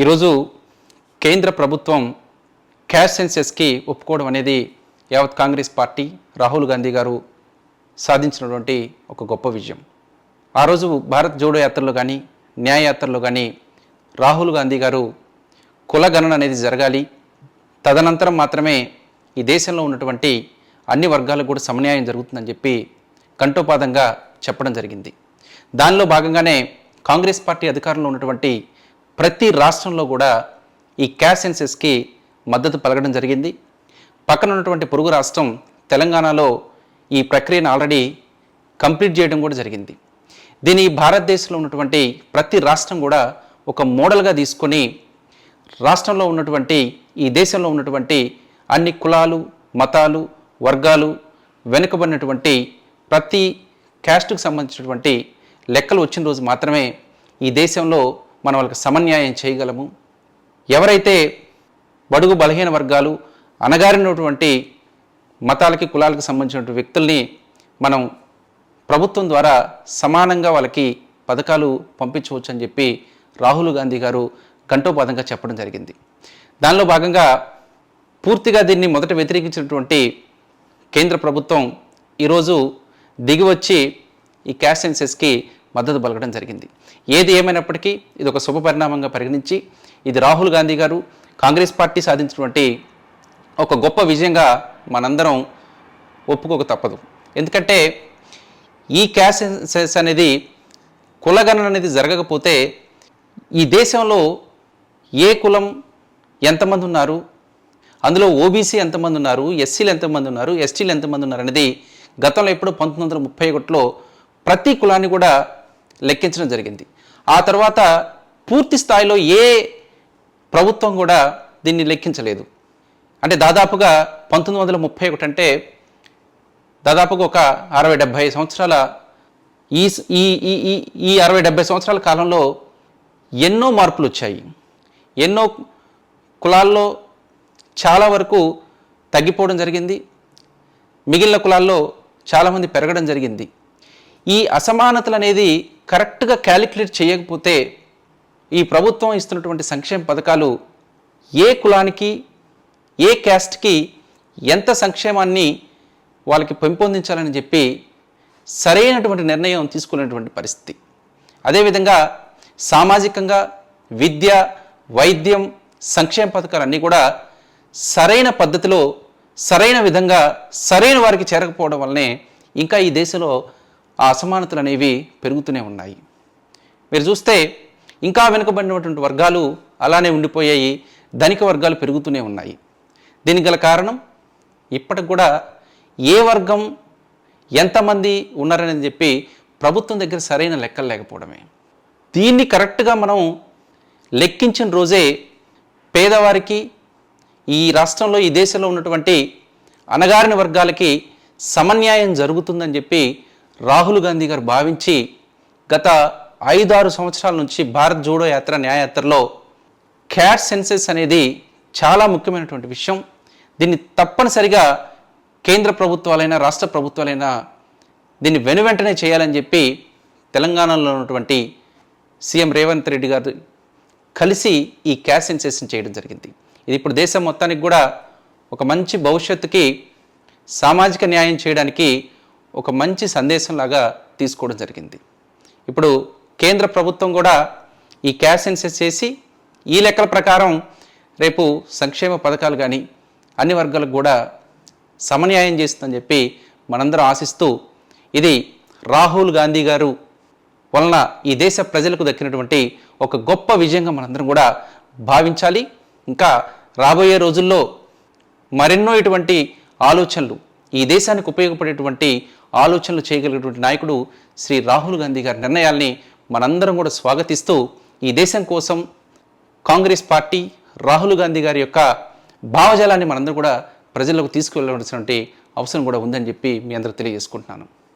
ఈరోజు కేంద్ర ప్రభుత్వం క్యాష్ సెన్సెస్కి ఒప్పుకోవడం అనేది యావత్ కాంగ్రెస్ పార్టీ రాహుల్ గాంధీ గారు సాధించినటువంటి ఒక గొప్ప విజయం. ఆ రోజు భారత్ జోడో యాత్రలో కానీ న్యాయయాత్రలో కానీ రాహుల్ గాంధీ గారు కులగణన అనేది జరగాలి. తదనంతరం మాత్రమే ఈ దేశంలో ఉన్నటువంటి అన్ని వర్గాలకు కూడా సమన్యాయం జరుగుతుందని చెప్పి కంఠోపాదంగా చెప్పడం జరిగింది. దానిలో భాగంగానే కాంగ్రెస్ పార్టీ అధికారంలో ఉన్నటువంటి ప్రతి రాష్ట్రంలో కూడా ఈ క్యాష్ సెన్సెస్కి మద్దతు పలకడం జరిగింది. పక్కన ఉన్నటువంటి పొరుగు రాష్ట్రం తెలంగాణలో ఈ ప్రక్రియను ఆల్రెడీ కంప్లీట్ చేయడం కూడా జరిగింది. దీని భారతదేశంలో ఉన్నటువంటి ప్రతి రాష్ట్రం కూడా ఒక మోడల్గా తీసుకొని రాష్ట్రంలో ఉన్నటువంటి ఈ దేశంలో ఉన్నటువంటి అన్ని కులాలు మతాలు వర్గాలు వెనుకబడినటువంటి ప్రతి క్యాస్ట్కు సంబంధించినటువంటి లెక్కలు వచ్చిన రోజు మాత్రమే ఈ దేశంలో మనం వాళ్ళకి సమన్యాయం చేయగలము. ఎవరైతే బడుగు బలహీన వర్గాలు అనగారినటువంటి మతాలకి కులాలకు సంబంధించినటువంటి వ్యక్తుల్ని మనం ప్రభుత్వం ద్వారా సమానంగా వాళ్ళకి పథకాలు పంపించవచ్చు అని చెప్పి రాహుల్ గాంధీ గారు గంటోపాదంగా చెప్పడం జరిగింది. దానిలో భాగంగా పూర్తిగా దీన్ని మొదట వ్యతిరేకించినటువంటి కేంద్ర ప్రభుత్వం ఈరోజు దిగివచ్చి ఈ క్యాష్ సెన్సెస్కి మద్దతు పలకడం జరిగింది. ఏది ఏమైనప్పటికీ ఇది ఒక శుభ పరిణామంగా పరిగణించి ఇది రాహుల్ గాంధీ గారు కాంగ్రెస్ పార్టీ సాధించినటువంటి ఒక గొప్ప విజయంగా మనందరం ఒప్పుకోక తప్పదు. ఎందుకంటే ఈ క్యాష్ సెన్సెస్ అనేది కులగణన అనేది జరగకపోతే ఈ దేశంలో ఏ కులం ఎంతమంది ఉన్నారు అందులో ఓబీసీ ఎంతమంది ఉన్నారు ఎస్సీలు ఎంతమంది ఉన్నారు ఎస్టీలు ఎంతమంది ఉన్నారు అనేది గతంలో ఎప్పుడు పంతొమ్మిది వందల ముప్పై ఒకటిలో ప్రతి కులాన్ని కూడా లెక్కించడం జరిగింది. ఆ తర్వాత పూర్తి స్థాయిలో ఏ ప్రభుత్వం కూడా దీన్ని లెక్కించలేదు. అంటే దాదాపుగా పంతొమ్మిది వందల ముప్పై ఒకటి అంటే దాదాపుగా ఒక అరవై డెబ్భై సంవత్సరాల ఈ ఈ ఈ ఈ ఈ అరవై డెబ్భై సంవత్సరాల కాలంలో ఎన్నో మార్పులు వచ్చాయి. ఎన్నో కులాల్లో చాలా వరకు తగ్గిపోవడం జరిగింది. మిగిలిన కులాల్లో చాలామంది పెరగడం జరిగింది. ఈ అసమానతలు అనేది కరెక్ట్గా క్యాలిక్యులేట్ చేయకపోతే ఈ ప్రభుత్వం ఇస్తున్నటువంటి సంక్షేమ పథకాలు ఏ కులానికి ఏ క్యాస్ట్కి ఎంత సంక్షేమాన్ని వాళ్ళకి పెంపొందించాలని చెప్పి సరైనటువంటి నిర్ణయం తీసుకునేటువంటి పరిస్థితి. అదేవిధంగా సామాజికంగా విద్య వైద్యం సంక్షేమ పథకాలు అన్నీ కూడా సరైన పద్ధతిలో సరైన విధంగా సరైన వారికి చేరకపోవడం వల్లనే ఇంకా ఈ దేశంలో ఆ అసమానతలు అనేవి పెరుగుతూనే ఉన్నాయి. మీరు చూస్తే ఇంకా వెనుకబడినటువంటి వర్గాలు అలానే ఉండిపోయాయి ధనిక వర్గాలు పెరుగుతూనే ఉన్నాయి. దీనికి గల కారణం? ఇప్పటికి కూడా ఏ వర్గం ఎంతమంది ఉన్నారని చెప్పి ప్రభుత్వం దగ్గర సరైన లెక్కలు లేకపోవడమే. దీన్ని కరెక్ట్గా మనం లెక్కించిన రోజే పేదవారికి ఈ రాష్ట్రంలో ఈ దేశంలో ఉన్నటువంటి అణగారిన వర్గాలకి సమన్యాయం జరుగుతుందని చెప్పి రాహుల్ గాంధీ గారు భావించి గత ఐదారు సంవత్సరాల నుంచి భారత్ జోడో యాత్ర న్యాయయాత్రలో క్యాట్ సెన్సెస్ అనేది చాలా ముఖ్యమైనటువంటి విషయం. దీన్ని తప్పనిసరిగా కేంద్ర ప్రభుత్వాలైనా రాష్ట్ర ప్రభుత్వాలైనా దీన్ని వెనువెంటనే చేయాలని చెప్పి తెలంగాణలో ఉన్నటువంటి సీఎం రేవంత్ రెడ్డి గారు కలిసి ఈ క్యాష్ సెన్సేషన్ చేయడం జరిగింది. ఇది ఇప్పుడు దేశం మొత్తానికి కూడా ఒక మంచి భవిష్యత్తుకి సామాజిక న్యాయం చేయడానికి ఒక మంచి సందేశంలాగా తీసుకోవడం జరిగింది. ఇప్పుడు కేంద్ర ప్రభుత్వం కూడా ఈ క్యాష్ సెన్సెస్ చేసి ఈ లెక్కల ప్రకారం రేపు సంక్షేమ పథకాలు కానీ అన్ని వర్గాలకు కూడా సమన్యాయం చేస్తుందని చెప్పి మనందరం ఆశిస్తూ ఇది రాహుల్ గాంధీ గారు వలన ఈ దేశ ప్రజలకు దక్కినటువంటి ఒక గొప్ప విజయంగా మనందరం కూడా భావించాలి. ఇంకా రాబోయే రోజుల్లో మరెన్నో ఇటువంటి ఆలోచనలు ఈ దేశానికి ఉపయోగపడేటువంటి ఆలోచనలు చేయగలిగినటువంటి నాయకుడు శ్రీ రాహుల్ గాంధీ గారి నిర్ణయాల్ని మనందరం కూడా స్వాగతిస్తూ ఈ దేశం కోసం కాంగ్రెస్ పార్టీ రాహుల్ గాంధీ గారి యొక్క భావజాలాన్ని మనందరం కూడా ప్రజలకు తీసుకువెళ్ళవలసినటువంటి అవసరం కూడా ఉందని చెప్పి మీ అందరూ తెలియజేసుకుంటున్నాను.